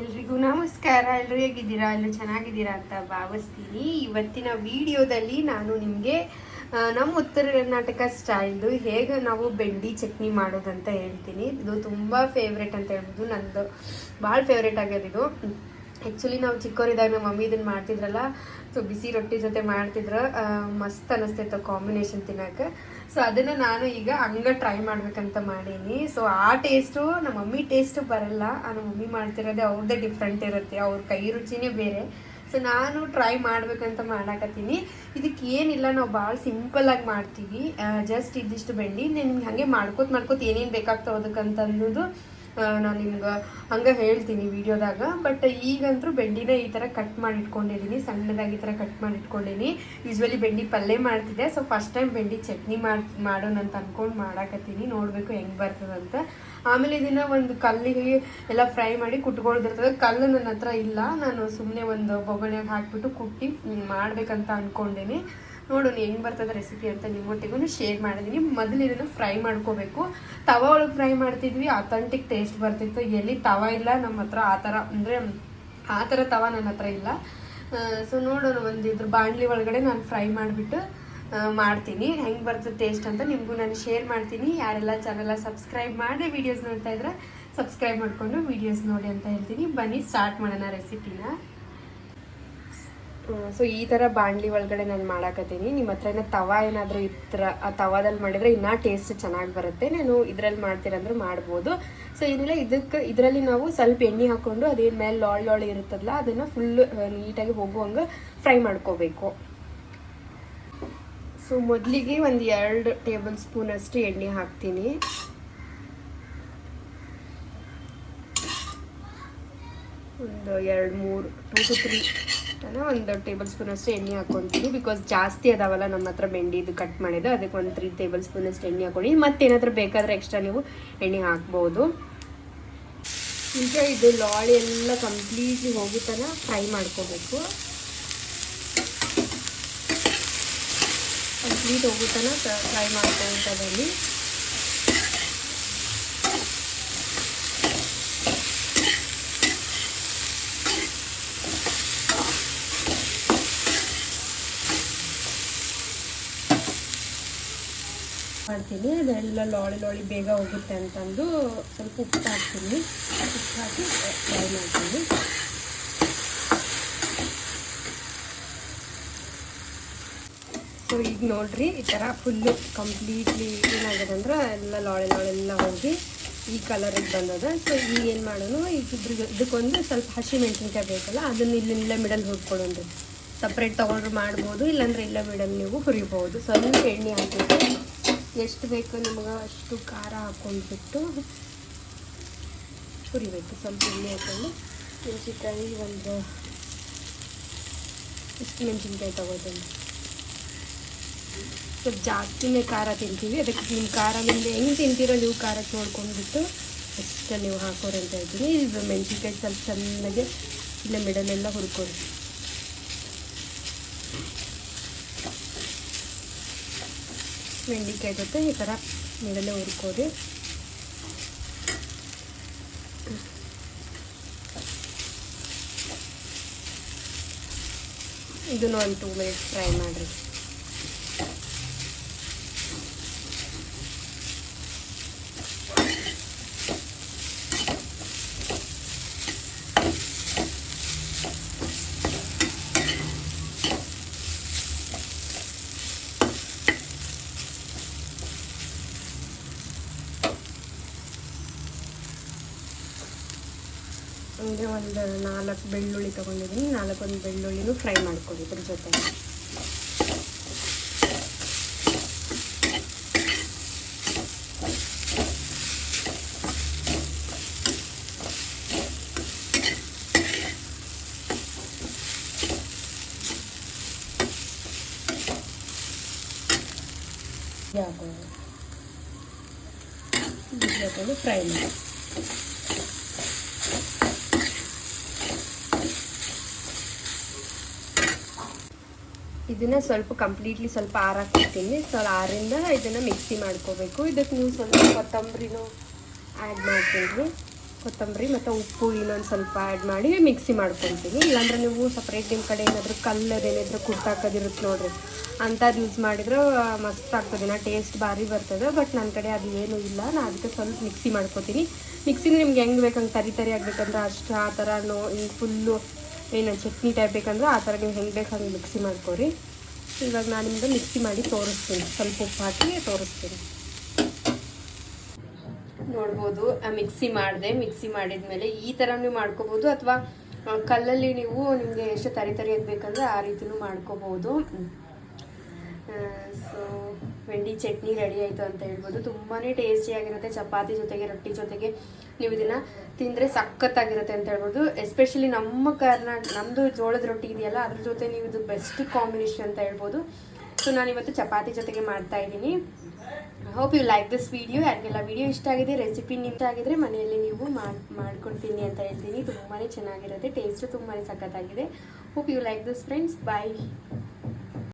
ಎಲ್ರಿಗೂ ನಮಸ್ಕಾರ. ಎಲ್ಲರೂ ಹೇಗಿದ್ದೀರಾ? ಎಲ್ಲರೂ ಚೆನ್ನಾಗಿದ್ದೀರಾ ಅಂತ ಭಾವಿಸ್ತೀನಿ. ಇವತ್ತಿನ ವಿಡಿಯೋದಲ್ಲಿ ನಾನು ನಿಮಗೆ ನಮ್ಮ ಉತ್ತರ ಕರ್ನಾಟಕ ಸ್ಟೈಲ್ದು ಹೇಗೆ ನಾವು ಬೆಂಡಿ ಚಟ್ನಿ ಮಾಡೋದಂತ ಹೇಳ್ತೀನಿ. ಇದು ತುಂಬ ಫೇವ್ರೆಟ್ ಅಂತ ಹೇಳ್ಬೋದು. ನಂದು, ಭಾಳ ಫೇವ್ರೆಟ್ ಆಗ್ಯದ ಇದು ಆ್ಯಕ್ಚುಲಿ ನಾವು ಚಿಕ್ಕವರಿದ್ದಾಗ ನಮ್ಮ ಮಮ್ಮಿ ಇದನ್ನು ಮಾಡ್ತಿದ್ರಲ್ಲ ಸೊ ಬಿಸಿ ರೊಟ್ಟಿ ಜೊತೆ ಮಾಡ್ತಿದ್ರು. ಮಸ್ತ್ ಅನ್ನಿಸ್ತಿತ್ತು ಕಾಂಬಿನೇಷನ್ ತಿನ್ನಕ್ಕೆ ಸೊ ಅದನ್ನು ನಾನು ಈಗ ಹಂಗೆ ಟ್ರೈ ಮಾಡ್ಬೇಕಂತ ಮಾಡೀನಿ. ಸೊ ಆ ಟೇಸ್ಟು ನಮ್ಮ ಮಮ್ಮಿ ಟೇಸ್ಟು ಬರಲ್ಲ. ನಮ್ಮ ಮಮ್ಮಿ ಮಾಡ್ತಿರೋದೇ ಅವ್ರದ್ದೇ ಡಿಫ್ರೆಂಟ್ ಇರುತ್ತೆ. ಅವ್ರ ಕೈ ರುಚಿನೇ ಬೇರೆ. ಸೊ ನಾನು ಟ್ರೈ ಮಾಡ್ಬೇಕಂತ ಮಾಡಾಕತ್ತೀನಿ. ಇದಕ್ಕೆ ಏನಿಲ್ಲ, ನಾವು ಭಾಳ ಸಿಂಪಲ್ಲಾಗಿ ಮಾಡ್ತೀವಿ. ಜಸ್ಟ್ ಇದಿಷ್ಟು ಬೆಂಡಿ. ನಿಮ್ಗೆ ಹಾಗೆ ಮಾಡ್ಕೋತ ಮಾಡ್ಕೋತ ಏನೇನು ಬೇಕಾಗ್ತವೆ ಅದಕ್ಕಂತ ಅನ್ನೋದು ನಾನು ನಿಮ್ಗೆ ಹಂಗೆ ಹೇಳ್ತೀನಿ ವಿಡಿಯೋದಾಗ. ಬಟ್ ಈಗಂತೂ ಬೆಂಡಿನ ಈ ಥರ ಕಟ್ ಮಾಡಿ ಇಟ್ಕೊಂಡಿದ್ದೀನಿ ಸಣ್ಣದಾಗಿ ಈ ಥರ ಕಟ್ ಮಾಡಿ ಇಟ್ಕೊಂಡೀನಿ ಯೂಶ್ವಲಿ ಬೆಂಡಿ ಪಲ್ಯ ಮಾಡ್ತಿದ್ದೆ. ಸೊ ಫಸ್ಟ್ ಟೈಮ್ ಬೆಂಡಿ ಚಟ್ನಿ ಮಾಡಿ, ಮಾಡೋಣ ಅಂತ ಅಂದ್ಕೊಂಡು ಮಾಡಾಕತ್ತೀನಿ. ನೋಡಬೇಕು ಹೆಂಗೆ ಬರ್ತದಂತ. ಆಮೇಲೆ ಇದನ್ನು ಒಂದು ಕಲ್ಲಿಗೆ ಎಲ್ಲ ಫ್ರೈ ಮಾಡಿ ಕುಟ್ಕೊಳ್ದಿರ್ತದೆ. ಕಲ್ಲು ನನ್ನ ಹತ್ರ ಇಲ್ಲ. ನಾನು ಸುಮ್ಮನೆ ಒಂದು ಬೊಗಣೆಗೆ ಹಾಕಿಬಿಟ್ಟು ಕುಟ್ಟಿ ಮಾಡಬೇಕಂತ ಅಂದ್ಕೊಂಡೇನಿ ನೋಡೋಣ ಹೆಂಗೆ ಬರ್ತದೆ ರೆಸಿಪಿ ಅಂತ ನಿಮ್ಮೊಟ್ಟಿಗೂ ಶೇರ್ ಮಾಡಿದ್ದೀನಿ ಮೊದಲು ಇದನ್ನು ಫ್ರೈ ಮಾಡ್ಕೋಬೇಕು. ತವ ಒಳಗೆ ಫ್ರೈ ಮಾಡ್ತಿದ್ವಿ ಅಥೆಂಟಿಕ್ ಟೇಸ್ಟ್ ಬರ್ತಿತ್ತು. ಎಲ್ಲಿ ತವ ಇಲ್ಲ ನಮ್ಮ ಹತ್ರ ಆ ಥರ, ಅಂದರೆ ಆ ಥರ ತವ ನನ್ನ ಹತ್ರ ಇಲ್ಲ. ಸೊ ನೋಡೋಣ ಒಂದು ಇದ್ರ ಬಾಣಲಿ ಒಳಗಡೆ ನಾನು ಫ್ರೈ ಮಾಡಿಬಿಟ್ಟು ಮಾಡ್ತೀನಿ. ಹೆಂಗೆ ಬರ್ತದೆ ಟೇಸ್ಟ್ ಅಂತ ನಿಮಗೂ ನಾನು ಶೇರ್ ಮಾಡ್ತೀನಿ. ಯಾರೆಲ್ಲ ಚಾನೆಲ್ಲ ಸಬ್ಸ್ಕ್ರೈಬ್ ಮಾಡಿ ವೀಡಿಯೋಸ್ ನೋಡ್ತಾ ಇದ್ರೆ ಸಬ್ಸ್ಕ್ರೈಬ್ ಮಾಡಿಕೊಂಡು ವೀಡಿಯೋಸ್ ನೋಡಿ ಅಂತ ಹೇಳ್ತೀನಿ. ಬನ್ನಿ ಸ್ಟಾರ್ಟ್ ಮಾಡೋಣ ರೆಸಿಪಿನ ಸೊ ಈ ಥರ ಬಾಣಲಿ ಒಳಗಡೆ ನಾನು ಮಾಡಾಕತ್ತೀನಿ. ನಿಮ್ಮ ಹತ್ರ ಏನೋ ತವ ಏನಾದರೂ ಇತ್ರ, ಆ ತವಾದಲ್ಲಿ ಮಾಡಿದರೆ ಇನ್ನೂ ಟೇಸ್ಟ್ ಚೆನ್ನಾಗಿ ಬರುತ್ತೆ. ನಾನು ಇದರಲ್ಲಿ ಮಾಡ್ತೀರಂದ್ರೆ ಮಾಡ್ಬೋದು. ಸೊ ಏನಿಲ್ಲ ಇದಕ್ಕೆ, ಇದರಲ್ಲಿ ನಾವು ಸ್ವಲ್ಪ ಎಣ್ಣೆ ಹಾಕ್ಕೊಂಡು ಅದೇ ಮೇಲೆ ಲಾಳ್ ಲಾಳ್ ಇರುತ್ತಲ್ಲ ಅದನ್ನು ಫುಲ್ ನೀಟಾಗಿ ಹೋಗುವಂಗೆ ಫ್ರೈ ಮಾಡ್ಕೋಬೇಕು. ಸೊ ಮೊದಲಿಗೆ ಒಂದು ಎರಡು ಟೇಬಲ್ ಸ್ಪೂನ್ ಅಷ್ಟು ಎಣ್ಣೆ ಹಾಕ್ತೀನಿ. ಒಂದು ಎರಡು ಮೂರು ಟೂ ಟು ತ್ರೀ ತನ ಒಂದು ಟೇಬಲ್ ಸ್ಪೂನ್ ಅಷ್ಟು ಎಣ್ಣೆ ಹಾಕ್ಕೊತೀನಿ ಬಿಕಾಸ್ ಜಾಸ್ತಿ ಅದಾವಲ್ಲ, ನಮ್ಮ ಹತ್ರ ಬೆಂಡಿ ಇದು ಕಟ್ ಮಾಡಿದ್ದು ಅದಕ್ಕೆ ಒಂದು ತ್ರೀ ಟೇಬಲ್ ಸ್ಪೂನ್ ಅಷ್ಟು ಎಣ್ಣೆ ಹಾಕ್ಕೊಂಡು ಮತ್ತೇನಾದರೂ ಬೇಕಾದರೆ ಎಕ್ಸ್ಟ್ರಾ ನೀವು ಎಣ್ಣೆ ಹಾಕ್ಬೋದು. ಈಗ ಇದು ಲಾಳಿ ಎಲ್ಲ ಕಂಪ್ಲೀಟ್ಲಿ ಹೋಗಿ ಫ್ರೈ ಮಾಡ್ಕೋಬೇಕು. ಕಂಪ್ಲೀಟ್ ಹೋಗಿ ತನಕ ಫ್ರೈ ಮಾಡ್ಕೊಳ್ತಾ ಮಾಡ್ತೀನಿ. ಅದೆಲ್ಲ ಲಾಳಿ ಲಾಳಿ ಬೇಗ ಹೋಗುತ್ತೆ ಅಂತಂದು ಸ್ವಲ್ಪ ಉಪ್ಪು ಹಾಕ್ತೀನಿ. ಉಪ್ಪು ಹಾಕಿ ಫ್ರೈ ಮಾಡ್ತೀನಿ. ಸೊ ಈಗ ನೋಡ್ರಿ, ಈ ಥರ ಫುಲ್ಲು ಕಂಪ್ಲೀಟ್ಲಿ ಏನಾಗಿದೆ ಅಂದ್ರೆ ಎಲ್ಲ ಲಾಳೆ ಲಾಳೆಲ್ಲ ಹೋಗಿ ಈ ಕಲರಿಗೆ ಬಂದದ. ಸೊ ಈಗ ಏನು ಮಾಡೋಣ ಈಗ ಇದ್ರಿಗೆ ಇದಕ್ಕೊಂದು ಸ್ವಲ್ಪ ಹಸಿ ಮೆಣಸಿನ್ಕಾಯಿ ಬೇಕಲ್ಲ, ಅದನ್ನು ಇಲ್ಲಿಂದ ಮಿಡಲ್ ಹುರ್ಕೊಳ್ಳೋಣ್ರಿ ಸಪ್ರೇಟ್ ತೊಗೊಂಡ್ರೆ ಮಾಡ್ಬೋದು, ಇಲ್ಲಾಂದ್ರೆ ಇಲ್ಲ ಮಿಡಲ್ ನೀವು ಹುರಿಬೋದು. ಸ್ವಲ್ಪ ಎಣ್ಣೆ ಹಾಕಿಬಿಟ್ಟು ಎಷ್ಟು ಬೇಕು ನಮಗೆ ಅಷ್ಟು ಖಾರ ಹಾಕ್ಕೊಂಡ್ಬಿಟ್ಟು ಹುರಿಬೇಕು. ಸ್ವಲ್ಪ ಎಣ್ಣೆ ಹಾಕೊಂಡು ಮೆಣಸಿನ್ಕಾಯಿ ಒಂದು ಇಷ್ಟು ಮೆಣಸಿನ್ಕಾಯಿ ತೊಗೋತೀನಿ ಸ್ವಲ್ಪ ಜಾಸ್ತಿನೇ ಖಾರ ತಿಂತೀವಿ. ಅದಕ್ಕೆ ನಿಮ್ಮ ಖಾರ ನಿಮ್ದು ಹೆಂಗೆ ತಿಂತೀರೋ ನೀವು ಖಾರಕ್ಕೆ ನೋಡ್ಕೊಂಡ್ಬಿಟ್ಟು ಅಷ್ಟು ನೀವು ಹಾಕೋರು ಅಂತ ಹೇಳ್ತೀನಿ ಇದು ಮೆಣಸಿನ್ಕಾಯಿ ಸ್ವಲ್ಪ ಚೆನ್ನಾಗಿ ಇಲ್ಲ, ಮಿಡಲೆಲ್ಲ ಹುರ್ಕೊರಿ ಬೆಂಡಿಕಾಯಿ ಜೊತೆ ಈ ಥರ ಮಿಡಲೆ ಹುರ್ಕೋರಿ. ಇದನ್ನು ಒಂದು ಟೂ ಮಿನಿಟ್ಸ್ ಫ್ರೈ ಮಾಡಿರಿ. ಹಂಗೆ ಒಂದು ನಾಲ್ಕು ಬೆಳ್ಳುಳ್ಳಿ ತೊಗೊಂಡಿದ್ದೀನಿ. ನಾಲ್ಕೊಂದು ಬೆಳ್ಳುಳ್ಳಿನೂ ಫ್ರೈ ಮಾಡ್ಕೊಳ್ಳಿ ಇದ್ರ ಜೊತೆ. ಜೊತೆಲಿ ಫ್ರೈ ಮಾಡಿ. ಇದನ್ನ ಸ್ವಲ್ಪ ಕಂಪ್ಲೀಟ್ಲಿ ಸ್ವಲ್ಪ ಆರಾಕ್ಬಿಡ್ತೀನಿ. ಸ್ವಲ್ಪ ಆರಿಂದ ಇದನ್ನು ಮಿಕ್ಸಿ ಮಾಡ್ಕೋಬೇಕು. ಇದಕ್ಕೆ ನೀವು ಸ್ವಲ್ಪ ಕೊತ್ತಂಬರಿನೂ ಆ್ಯಡ್ ಮಾಡ್ತೀನಿ ಕೊತ್ತಂಬರಿ ಮತ್ತು ಉಪ್ಪು ಇನ್ನೊಂದು ಸ್ವಲ್ಪ ಆ್ಯಡ್ ಮಾಡಿ ಮಿಕ್ಸಿ ಮಾಡ್ಕೊತೀನಿ ಇಲ್ಲಾಂದ್ರೆ ನೀವು ಸಪ್ರೇಟ್ ನಿಮ್ಮ ಕಡೆ ಏನಾದರೂ ಕಲ್ಲದು ಏನಾದರೂ ಕುಟ್ಟಾಕೋದಿರುತ್ತೆ ನೋಡ್ರಿ. ಅಂಥದ್ದು ಯೂಸ್ ಮಾಡಿದ್ರೆ ಮಸ್ತ್ ಆಗ್ತದೆ. ನಾ ಟೇಸ್ಟ್ ಭಾರಿ ಬರ್ತದೆ. ಬಟ್ ನನ್ನ ಕಡೆ ಅದು ಏನೂ ಇಲ್ಲ. ನಾನು ಅದಕ್ಕೆ ಸ್ವಲ್ಪ ಮಿಕ್ಸಿ ಮಾಡ್ಕೊತೀನಿ. ಮಿಕ್ಸಿನ ನಿಮ್ಗೆ ಹೆಂಗೆ ಬೇಕಂಗೆ ತರಿ ತರಿ ಆಗ್ಬೇಕಂದ್ರೆ ಅಷ್ಟು ಆ ಥರ ನೋ ಫುಲ್ಲು ಏನು ಚಟ್ನಿ ಟೈಪ್ ಬೇಕಂದ್ರೆ ಆ ಥರ ನೀವು ಹೆಂಗೆ ಬೇಕು ಮಿಕ್ಸಿ ಮಾಡ್ಕೊರಿ. ಇವಾಗ ನಾನು ನಿಮ್ಗೆ ಮಿಕ್ಸಿ ಮಾಡಿ ತೋರಿಸ್ತೀನಿ. ಸ್ವಲ್ಪ ಉಪ್ಪು ಹಾಕಿ ತೋರಿಸ್ತೀನಿ. ನೋಡ್ಬೋದು ಮಿಕ್ಸಿ ಮಾಡಿದೆ. ಮಿಕ್ಸಿ ಮಾಡಿದ್ಮೇಲೆ ಈ ಥರ ನೀವು ಮಾಡ್ಕೋಬೋದು ಅಥವಾ ಕಲ್ಲಲ್ಲಿ ನೀವು ನಿಮಗೆ ಎಷ್ಟು ತರಿ ತರಿ ಬೇಕಂದ್ರೆ ಆ ರೀತಿನೂ ಮಾಡ್ಕೋಬೋದು. ಸೊ ವೆಂಡಿ ಚಟ್ನಿ ರೆಡಿ ಆಯಿತು ಅಂತ ಹೇಳ್ಬೋದು. ತುಂಬಾ ಟೇಸ್ಟಿಯಾಗಿರುತ್ತೆ ಚಪಾತಿ ಜೊತೆಗೆ, ರೊಟ್ಟಿ ಜೊತೆಗೆ ನೀವು ಇದನ್ನು ತಿಂದರೆ ಸಖತ್ತಾಗಿರುತ್ತೆ ಅಂತ ಹೇಳ್ಬೋದು. ಎಸ್ಪೆಷಲಿ ನಮ್ಮ ಕರ್ನಾಟಕ ನಮ್ಮದು ಜೋಳದ ರೊಟ್ಟಿ ಇದೆಯಲ್ಲ, ಅದ್ರ ಜೊತೆ ನೀವು ಇದು ಬೆಸ್ಟ್ ಕಾಂಬಿನೇಷನ್ ಅಂತ ಹೇಳ್ಬೋದು. ಸೊ ನಾನು ಇವತ್ತು ಚಪಾತಿ ಜೊತೆಗೆ ಮಾಡ್ತಾ ಇದ್ದೀನಿ. Hope you like this video ಯಾರಿಗೆಲ್ಲ ವಿಡಿಯೋ ಇಷ್ಟ ಆಗಿದೆ ರೆಸಿಪಿ ನಿಂತ ಆಗಿದ್ರೆ ಮನೆಯಲ್ಲಿ ನೀವು ಮಾಡಿ, ಮಾಡ್ಕೊಡ್ತೀನಿ ಅಂತ ಹೇಳ್ತೀನಿ. ತುಂಬಾ ಚೆನ್ನಾಗಿರುತ್ತೆ. ಟೇಸ್ಟು ತುಂಬಾ ಸಖತ್ತಾಗಿದೆ. Hope you like this friends bye